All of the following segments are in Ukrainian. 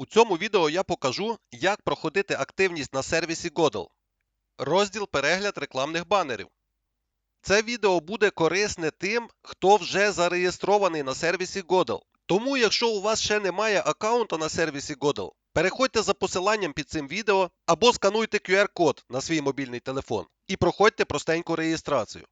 У цьому відео я покажу, як проходити активність на сервісі Godel. Розділ перегляд рекламних банерів. Це відео буде корисне тим, хто вже зареєстрований на сервісі Godel. Тому, якщо у вас ще немає аккаунта на сервісі Godel, переходьте за посиланням під цим відео або скануйте QR-код на свій мобільний телефон і проходьте простеньку реєстрацію.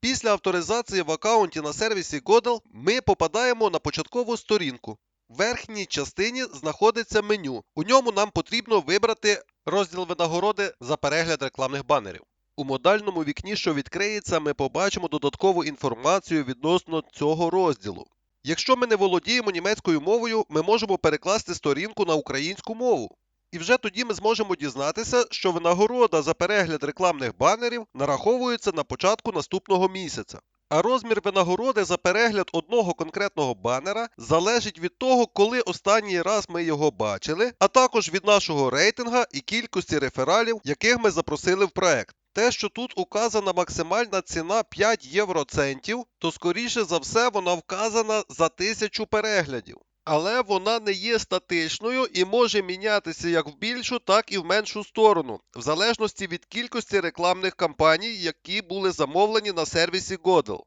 Після авторизації в аккаунті на сервісі Godel ми попадаємо на початкову сторінку. В верхній частині знаходиться меню. У ньому нам потрібно вибрати розділ винагороди за перегляд рекламних банерів. У модальному вікні, що відкриється, ми побачимо додаткову інформацію відносно цього розділу. Якщо ми не володіємо німецькою мовою, ми можемо перекласти сторінку на українську мову. І вже тоді ми зможемо дізнатися, що винагорода за перегляд рекламних банерів нараховується на початку наступного місяця. А розмір винагороди за перегляд одного конкретного банера залежить від того, коли останній раз ми його бачили, а також від нашого рейтинга і кількості рефералів, яких ми запросили в проект. Те, що тут указана максимальна ціна 5 євроцентів, то скоріше за все вона вказана за тисячу переглядів. Але вона не є статичною і може мінятися як в більшу, так і в меншу сторону, в залежності від кількості рекламних кампаній, які були замовлені на сервісі Godel.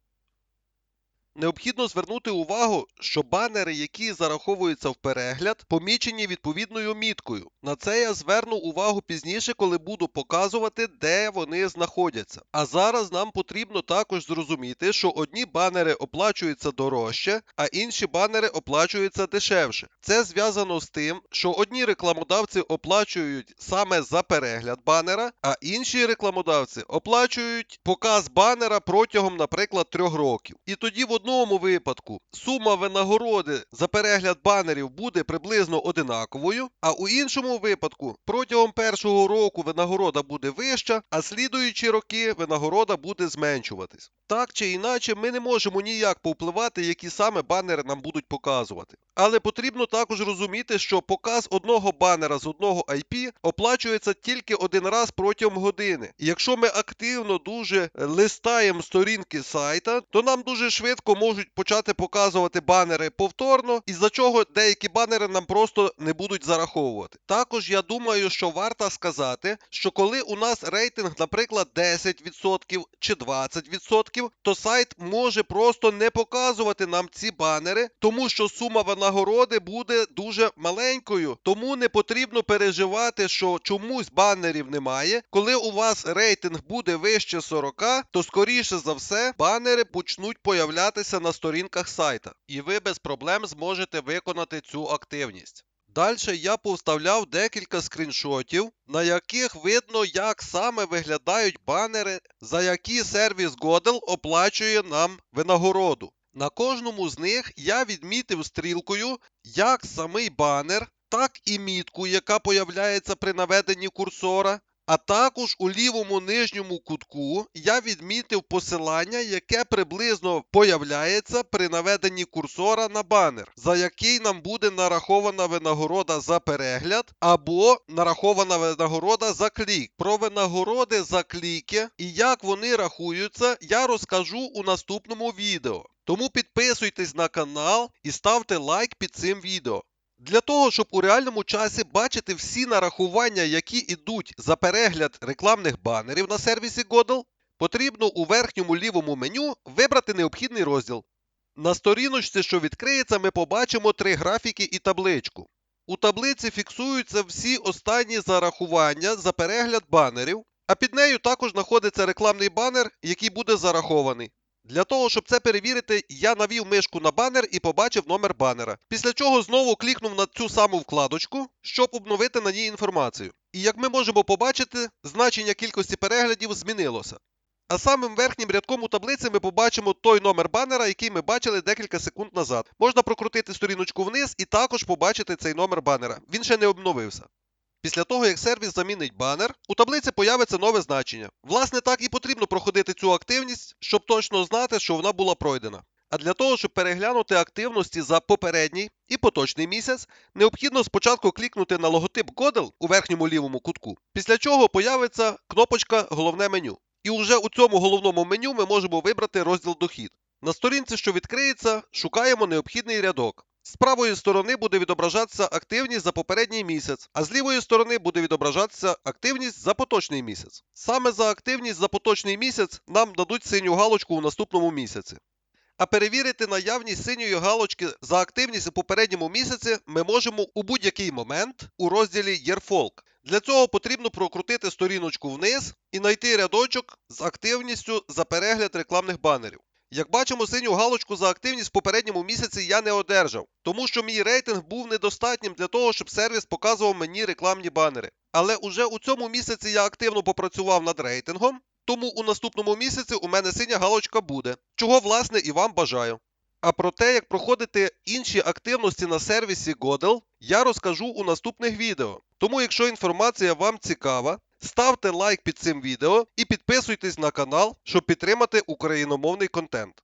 Необхідно звернути увагу, що банери, які зараховуються в перегляд, помічені відповідною міткою. На це я зверну увагу пізніше, коли буду показувати, де вони знаходяться. А зараз нам потрібно також зрозуміти, що одні банери оплачуються дорожче, а інші банери оплачуються дешевше. Це зв'язано з тим, що одні рекламодавці оплачують саме за перегляд банера, а інші рекламодавці оплачують показ банера протягом, наприклад, трьох років. І тоді в одному випадку сума винагороди за перегляд банерів буде приблизно одинаковою, а у іншому випадку протягом першого року винагорода буде вища, а слідуючі роки винагорода буде зменшуватись. Так чи інакше, ми не можемо ніяк повпливати, які саме банери нам будуть показувати. Але потрібно також розуміти, що показ одного банера з одного IP оплачується тільки один раз протягом години. І якщо ми активно дуже листаємо сторінки сайта, то нам дуже швидко можуть почати показувати банери повторно, із-за чого деякі банери нам просто не будуть зараховувати. Також я думаю, що варто сказати, що коли у нас рейтинг, наприклад, 10% чи 20%, то сайт може просто не показувати нам ці банери, тому що сума винагороди буде дуже маленькою. Тому не потрібно переживати, що чомусь банерів немає. Коли у вас рейтинг буде вище 40, то скоріше за все банери почнуть появлятися на сторінках сайта, і ви без проблем зможете виконати цю активність. Далі я повставляв декілька скріншотів, на яких видно, як саме виглядають банери, за які сервіс Godel оплачує нам винагороду. На кожному з них я відмітив стрілкою як самий банер, так і мітку, яка появляється при наведенні курсора. А також у лівому нижньому кутку я відмітив посилання, яке приблизно появляється при наведенні курсора на банер, за який нам буде нарахована винагорода за перегляд або нарахована винагорода за клік. Про винагороди за кліки і як вони рахуються, я розкажу у наступному відео. Тому підписуйтесь на канал і ставте лайк під цим відео. Для того, щоб у реальному часі бачити всі нарахування, які йдуть за перегляд рекламних банерів на сервісі Godel, потрібно у верхньому лівому меню вибрати необхідний розділ. На сторіночці, що відкриється, ми побачимо три графіки і табличку. У таблиці фіксуються всі останні зарахування за перегляд банерів, а під нею також знаходиться рекламний банер, який буде зарахований. Для того, щоб це перевірити, я навів мишку на банер і побачив номер банера. Після чого знову клікнув на цю саму вкладочку, щоб обновити на ній інформацію. І як ми можемо побачити, значення кількості переглядів змінилося. А самим верхнім рядком у таблиці ми побачимо той номер банера, який ми бачили декілька секунд назад. Можна прокрутити сторіночку вниз і також побачити цей номер банера. Він ще не обновився. Після того, як сервіс замінить банер, у таблиці появиться нове значення. Власне, так і потрібно проходити цю активність, щоб точно знати, що вона була пройдена. А для того, щоб переглянути активності за попередній і поточний місяць, необхідно спочатку клікнути на логотип Godel у верхньому лівому кутку, після чого появиться кнопочка Головне меню. І вже у цьому головному меню ми можемо вибрати розділ дохід. На сторінці, що відкриється, шукаємо необхідний рядок. З правої сторони буде відображатися активність за попередній місяць, а з лівої сторони буде відображатися активність за поточний місяць. Саме за активність за поточний місяць нам дадуть синю галочку у наступному місяці. А перевірити наявність синьої галочки за активність у попередньому місяці ми можемо у будь-який момент у розділі Yearfolk. Для цього потрібно прокрутити сторіночку вниз і знайти рядочок з активністю за перегляд рекламних банерів. Як бачимо, синю галочку за активність в попередньому місяці я не одержав, тому що мій рейтинг був недостатнім для того, щоб сервіс показував мені рекламні банери. Але уже у цьому місяці я активно попрацював над рейтингом, тому у наступному місяці у мене синя галочка буде, чого власне і вам бажаю. А про те, як проходити інші активності на сервісі Godel, я розкажу у наступних відео. Тому, якщо інформація вам цікава, ставте лайк під цим відео і підписуйтесь на канал, щоб підтримати україномовний контент.